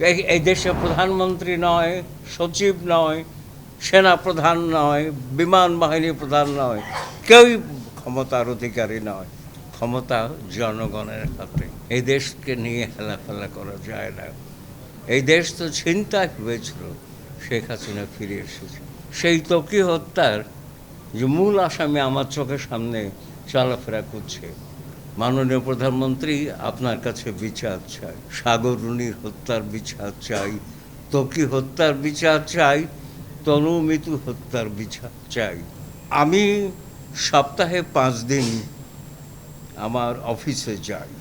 এই দেশে প্রধানমন্ত্রী নয়, সচিব নয়, সেনা প্রধান নয়, বিমান বাহিনী প্রধান নয় কেউই ক্ষমতার অধিকারী নয়। ক্ষমতা জনগণের হাতে। এই দেশকে নিয়ে হেলাফেলা করা যায় না। এই দেশ তো ছিনতাই হয়েছিল, শেখ হাসিনা ফিরে এসেছে। সেই তকি হত্যার যে মূল আসামি আমার চোখের সামনে চলাফেরা করছে মাননীয় প্রধানমন্ত্রী, আপনার কাছে বিচার চাই। সাগর হত্যার বিচার চাই, তকি হত্যার বিচার চাই, তনু মিতু হত্যার বিচার চাই। আমি সপ্তাহে পাঁচ দিন আমার অফিসে যাই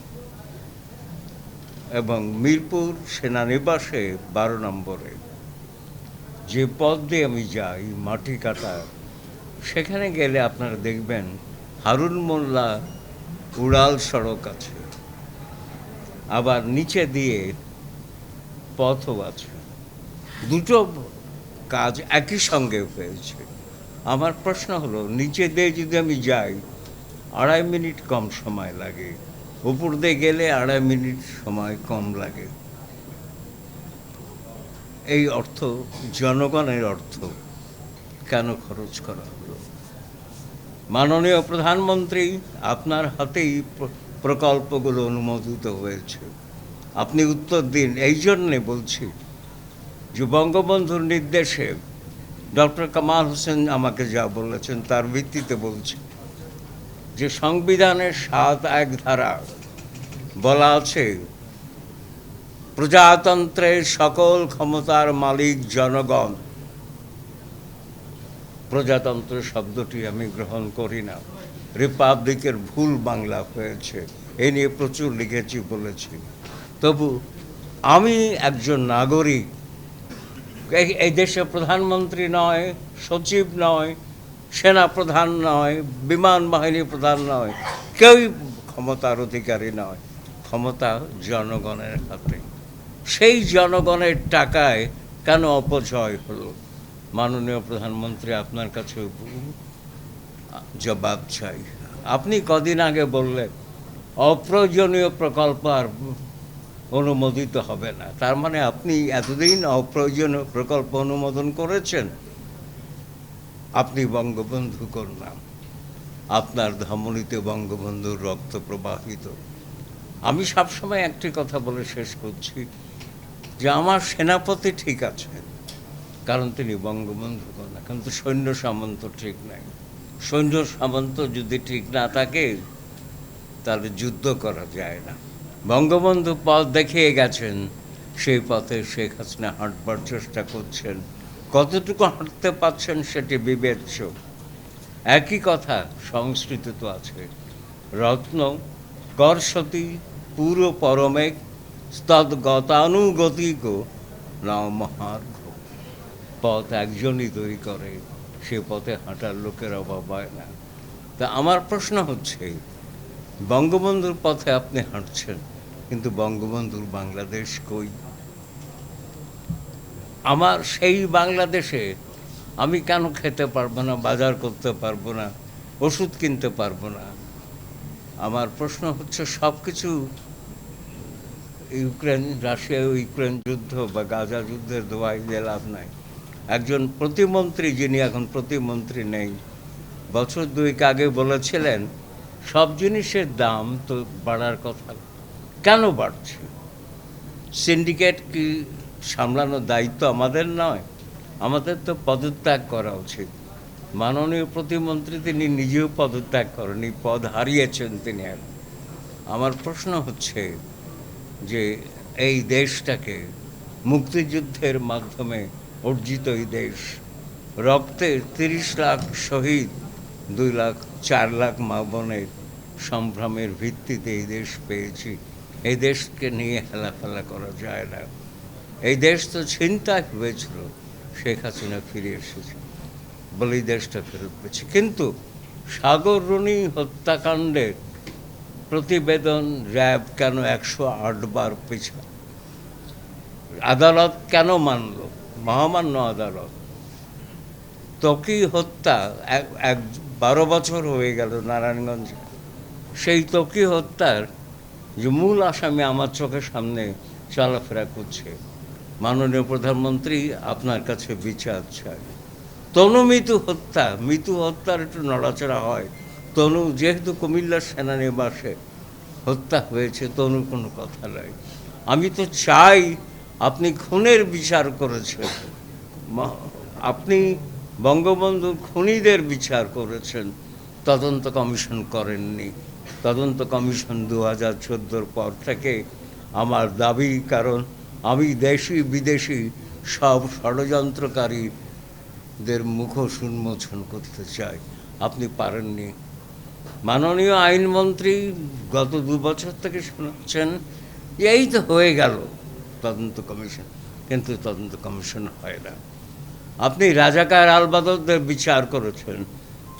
এবং মিরপুর সেনানিবাসে বারো নম্বরে। যে পথ দিয়ে আমি যাই, মাটি কাটা সেখানে গেলে আপনারা দেখবেন হারুন মোল্লা উড়াল সড়ক আছে। আবার নিচে দিয়ে পথও আছে। দুটো কাজ একই সঙ্গে হয়েছে। আমার প্রশ্ন হলো, নিচে দিয়ে যদি আমি যাই, আড়াই মিনিট কম সময় লাগে? উপর দিয়ে গেলে আড়াই মিনিট সময় কম লাগে। এই অর্থ, জনগণের অর্থ কেন খরচ করা হলো মাননীয় প্রধানমন্ত্রী, আপনার হাতেই প্র- প্রকল্পগুলো অনুমোদিত হয়েছে। আপনি উত্তর দিন, এই জন্যে বলছি, যে বঙ্গবন্ধুর নির্দেশে ডক্টর কামাল হোসেন আমাকে যা বলেছেন তার ভিত্তিতে বলছি, যে সংবিধানের সাত এক ধারা বলা আছে, প্রজাতন্ত্রের সকল ক্ষমতার মালিক জনগণ প্রজাতন্ত্র শব্দটি আমি গ্রহণ করি না। রিপাবলিকের ভুল বাংলা হয়েছে। এ নিয়ে প্রচুর লিখেছি, বলেছি। তবু আমি একজন নাগরিক, এই- দেশে প্রধানমন্ত্রী নয়, সচিব নয়, সেনা প্রধান নয়, বিমান বাহিনী প্রধান নয়, কেউই ক্ষমতার অধিকারী নয়, ক্ষমতা জনগণের হাতে। সেই জনগণের টাকায় কেন অপচয় হলো? মাননীয় প্রধানমন্ত্রী আপনার কাছে জবাব চাই। আপনি কদিন আগে বললেন, অপ্রয়োজনীয় প্রকল্প আর অনুমোদিত হবে না। তার মানে আপনি এতদিন অপ্রয়োজনীয় প্রকল্প অনুমোদন করেছেন। আপনি বঙ্গবন্ধু কন্যা। আপনার ধমনীতে বঙ্গবন্ধুর রক্ত প্রবাহিত। আমি সবসময় একটি কথা বলে শেষ করছি যে, আমার সেনাপতি ঠিক আছে কারণ তিনি বঙ্গবন্ধু কন্যা। কিন্তু সৈন্য সামন্ত ঠিক নাই। সৈন্য সামন্ত যদি ঠিক না থাকে, তাহলে যুদ্ধ করা যায় না। বঙ্গবন্ধু পথ দেখিয়ে গেছেন, সেই পথে শেখ হাসিনা হাঁটবার চেষ্টা করছেন। কতটুকু হাঁটতে পারছেন সেটি বিবেচ্য। একই কথা সংস্কৃত তো আছে। রত্ন করসতী পুরো পরমেক তদ্গতানুগতিক নাও মহার্ঘ। পথ একজনই তৈরি করে, সে পথে হাঁটার লোকের অভাব হয় না। তা আমার প্রশ্ন হচ্ছে, বঙ্গবন্ধুর পথে আপনি হাঁটছেন, কিন্তু বঙ্গবন্ধুর বাংলাদেশ কই? আমার সেই বাংলাদেশে আমি কেন খেতে পারব না, বাজার করতে পারব না, ওষুধ কিনতে পারব না? আমার প্রশ্ন হচ্ছে সব কিছু ইউক্রেন, রাশিয়া ইউক্রেন যুদ্ধ বা গাজা যুদ্ধের দোয়াই দিয়ে লাভ নাই। একজন প্রতিমন্ত্রী যিনি এখন প্রতিমন্ত্রী নেই, বছর দুইক আগে বলেছিলেন, সব জিনিসের দাম তো বাড়ার কথা, কেন বাড়ছে? সিন্ডিকেট কি সামলানোর দায়িত্ব আমাদের নয়? আমাদের তো পদত্যাগ করা উচিত। মাননীয় প্রতিমন্ত্রী তিনি নিজেও পদত্যাগ করেনি পদ হারিয়েছেন তিনি এখন। আমার প্রশ্ন হচ্ছে যে এই দেশটাকে মুক্তিযুদ্ধের মাধ্যমে অর্জিত এই দেশ। রক্তে তিরিশ লাখ শহীদ, দুই লাখ, চার লাখ মা বোনের সম্ভ্রমের ভিত্তিতে এই দেশ পেয়েছি। এই দেশকে নিয়ে হেলাফেলা করা যায় না। এই দেশ তো ছিনতাই হয়েছিল, শেখ হাসিনা ফিরে এসেছে বলে এই দেশটা ফেরত পেয়েছে। কিন্তু সাগর হত্যাকাণ্ডের প্রতিবেদন র্যাব কেন একশো আট বার পিছা? আদালত কেন মানল? মহামান্য আদালত। তকি হত্যা, এক এক, বারো বছর হয়ে গেল নারায়ণগঞ্জে। সেই তকি হত্যার যে মূল আসামি আমার চোখের সামনে চলাফেরা করছে। মাননীয় প্রধানমন্ত্রী আপনার কাছে বিচার চাই। তনু মিতু হত্যা, মিতু হত্যার একটু নড়াচড়া হয়। তনু যেহেতু কুমিল্লার সেনানিবাসে হত্যা হয়েছে তনু কোনো কথা নাই। আমি তো চাই আপনি খুনের বিচার করেছেন। আপনি বঙ্গবন্ধুর খুনিদের বিচার করেছেন। তদন্ত কমিশন করেননি। তদন্ত কমিশন দু হাজার চোদ্দোর পর থেকে আমার দাবি, কারণ আমি দেশি বিদেশি সব ষড়যন্ত্রকারীদের মুখোশ উন্মোচন করতে চাই। আপনি পারেননি। মাননীয় আইনমন্ত্রী গত দু বছর থেকে শোনাচ্ছেন এই তো হয়ে গেল। তদন্ত কমিশন, কিন্তু তদন্ত কমিশন হয় না। আপনি রাজাকার আলবাদতদের বিচার করেছেন,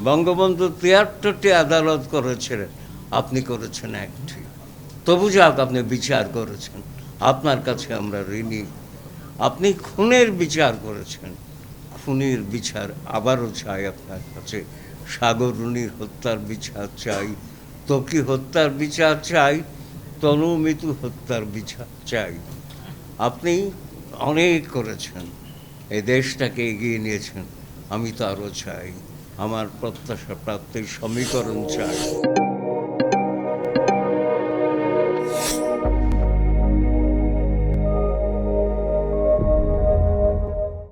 বঙ্গবন্ধু তিয়াত্তরটি আদালত করেছিলেন আপনি করেছেন একটি। তবু যাক, আপনি বিচার করেছেন, আপনার কাছে আমরা ঋণী। আপনি খুনের বিচার করেছেন, খুনের বিচার আবারও চাই আপনার কাছে। সাগরুণীর হত্যার বিচার চাই, তকি হত্যার বিচার চাই, তনু মিতু হত্যার বিচার চাই। আপনি অনেক করেছেন। এই দেশটাকে এগিয়ে নিয়েছেন। আমি তো আরও চাই। আমার প্রত্যাশা প্রাপ্তির সমীকরণ চাই।